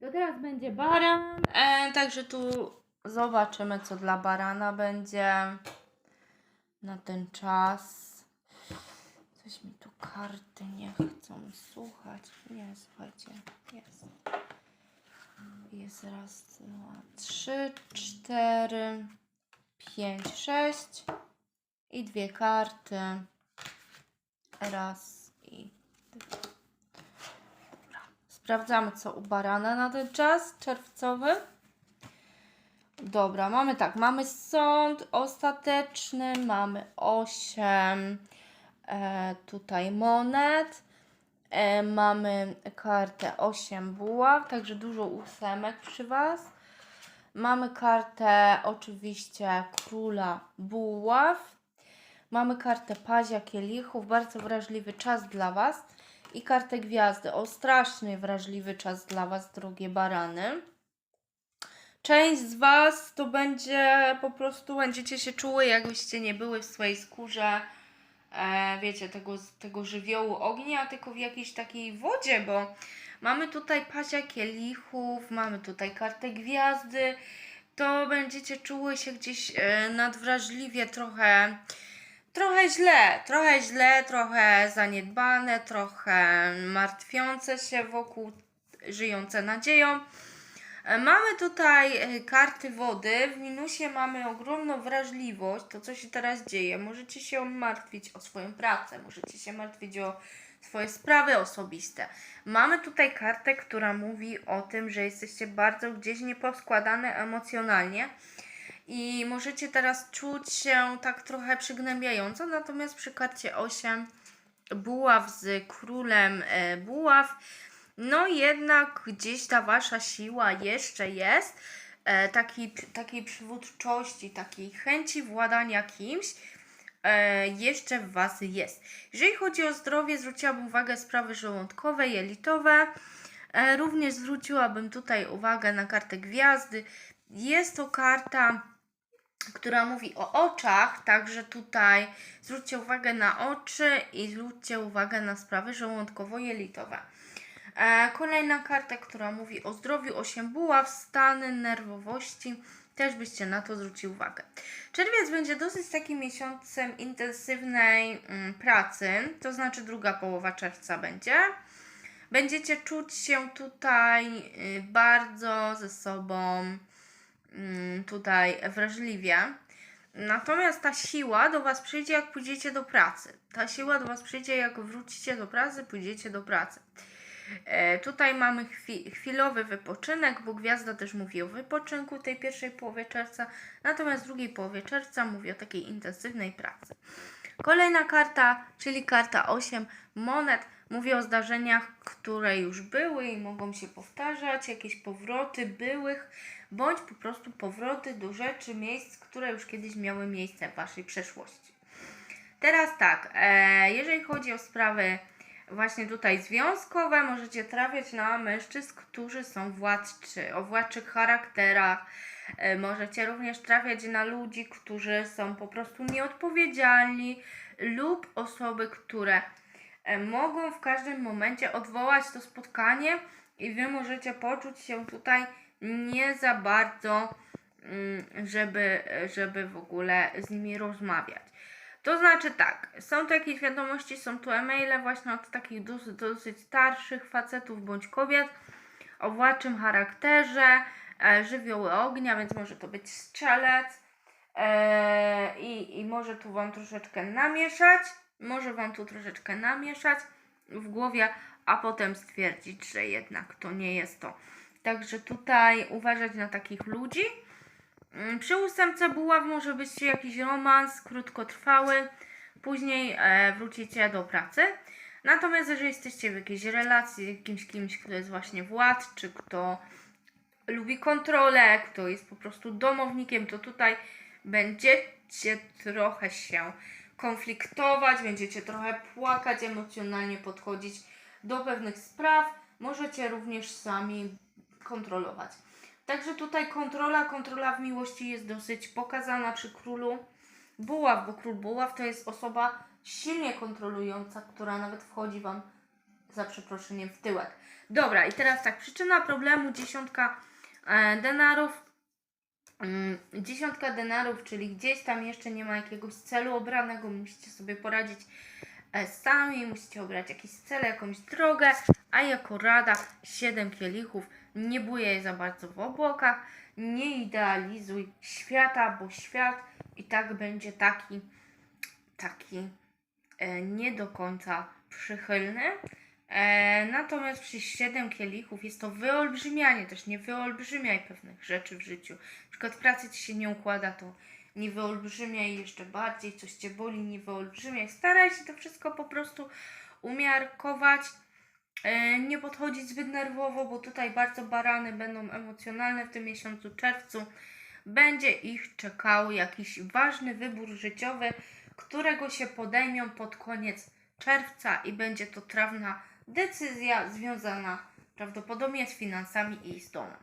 To teraz będzie baran. E, także tu zobaczymy, co dla barana będzie na ten czas. Coś mi tu karty nie chcą słuchać. Nie, słuchajcie, jest. Jest raz, dwa, trzy, cztery, pięć, sześć i dwie karty. Raz i dwa. Sprawdzamy, co u barana na ten czas czerwcowy. Dobra, mamy tak, mamy sąd ostateczny, mamy 8 e, tutaj monet, e, mamy kartę 8 buław, także dużo ósemek przy Was. Mamy kartę oczywiście króla buław, mamy kartę pazia kielichów, bardzo wrażliwy czas dla Was i kartę gwiazdy, o strasznie wrażliwy czas dla Was, drogie barany. Część z Was to będzie po prostu, będziecie się czuły, jakbyście nie były w swojej skórze, e, wiecie, tego, tego żywiołu ognia, tylko w jakiejś takiej wodzie, bo mamy tutaj pazia kielichów, mamy tutaj kartę gwiazdy, to będziecie czuły się gdzieś e, nadwrażliwie trochę, trochę źle, trochę źle, trochę zaniedbane, trochę martwiące się wokół, żyjące nadzieją. E, Mamy tutaj e, karty wody. W minusie mamy ogromną wrażliwość. To, co się teraz dzieje. Możecie się martwić o swoją pracę, możecie się martwić o swoje sprawy osobiste. Mamy tutaj kartę, która mówi o tym, że jesteście bardzo gdzieś nieposkładane emocjonalnie i możecie teraz czuć się tak trochę przygnębiająco. Natomiast przy karcie 8 buław z królem e, buław no jednak gdzieś ta wasza siła jeszcze jest, e, takiej, takiej przywódczości, takiej chęci władania kimś, e, jeszcze w was jest. Jeżeli chodzi o zdrowie, zwróciłabym uwagę sprawy żołądkowe, jelitowe. E, również zwróciłabym tutaj uwagę na kartę gwiazdy. Jest to karta, która mówi o oczach, także tutaj zwróćcie uwagę na oczy i zwróćcie uwagę na sprawy żołądkowo-jelitowe. E, Kolejna karta, która mówi o zdrowiu, 8 buław, stany nerwowości. Też byście na to zwrócili uwagę. Czerwiec będzie dosyć takim miesiącem intensywnej mm, pracy, to znaczy druga połowa czerwca będzie. Będziecie czuć się tutaj y, bardzo ze sobą tutaj wrażliwie. Natomiast ta siła do Was przyjdzie, jak pójdziecie do pracy. Ta siła do Was przyjdzie, jak wrócicie do pracy, pójdziecie do pracy. E, tutaj mamy chwi- chwilowy wypoczynek, bo gwiazda też mówi o wypoczynku tej pierwszej połowie czerwca, natomiast drugiej połowie czerwca mówi o takiej intensywnej pracy. Kolejna karta, czyli karta 8 monet, mówi o zdarzeniach, które już były i mogą się powtarzać, jakieś powroty byłych, bądź po prostu powroty do rzeczy, miejsc, które już kiedyś miały miejsce w Waszej przeszłości. Teraz tak, e, jeżeli chodzi o sprawy właśnie tutaj związkowe, możecie trafiać na mężczyzn, którzy są władczy, o władczych charakterach. E, Możecie również trafiać na ludzi, którzy są po prostu nieodpowiedzialni lub osoby, które e, mogą w każdym momencie odwołać to spotkanie i Wy możecie poczuć się tutaj nie za bardzo, mm, żeby, żeby w ogóle z nimi rozmawiać. To znaczy tak, są tu jakieś wiadomości, są tu e-maile właśnie od takich dosyć, dosyć starszych facetów bądź kobiet o władczym charakterze, żywioły ognia, więc może to być strzelec e, i, i może tu Wam troszeczkę namieszać, może Wam tu troszeczkę namieszać w głowie, a potem stwierdzić, że jednak to nie jest to. Także tutaj uważać na takich ludzi. Mm, Przy ósemce buław może być jakiś romans krótkotrwały, później e, wrócicie do pracy. Natomiast jeżeli jesteście w jakiejś relacji z jakimś kimś, kto jest właśnie władczy, kto lubi kontrolę, kto jest po prostu domownikiem, to tutaj będziecie trochę się konfliktować, będziecie trochę płakać, emocjonalnie podchodzić do pewnych spraw. Możecie również sami kontrolować. Także tutaj kontrola, kontrola w miłości jest dosyć pokazana przy królu buław, bo król buław to jest osoba silnie kontrolująca, która nawet wchodzi Wam za przeproszeniem w tyłek. Dobra, i teraz tak, przyczyna problemu dziesiątka denarów. Mm, Dziesiątka denarów, czyli gdzieś tam jeszcze nie ma jakiegoś celu obranego, musicie sobie poradzić e, sami, musicie obrać jakiś cel, jakąś drogę, a jako rada siedem kielichów, nie bujaj za bardzo w obłokach, nie idealizuj świata, bo świat i tak będzie taki, taki e, nie do końca przychylny. E, natomiast przy 7 kielichów jest to wyolbrzymianie, też nie wyolbrzymiaj pewnych rzeczy w życiu. Na przykład pracy ci się nie układa, to nie wyolbrzymiaj jeszcze bardziej, coś cię boli, nie wyolbrzymiaj. Staraj się to wszystko po prostu umiarkować. E, nie podchodzić zbyt nerwowo, bo tutaj bardzo barany będą emocjonalne w tym miesiącu czerwcu. Będzie ich czekał jakiś ważny wybór życiowy, którego się podejmą pod koniec czerwca i będzie to trawna decyzja związana prawdopodobnie z finansami i z domem.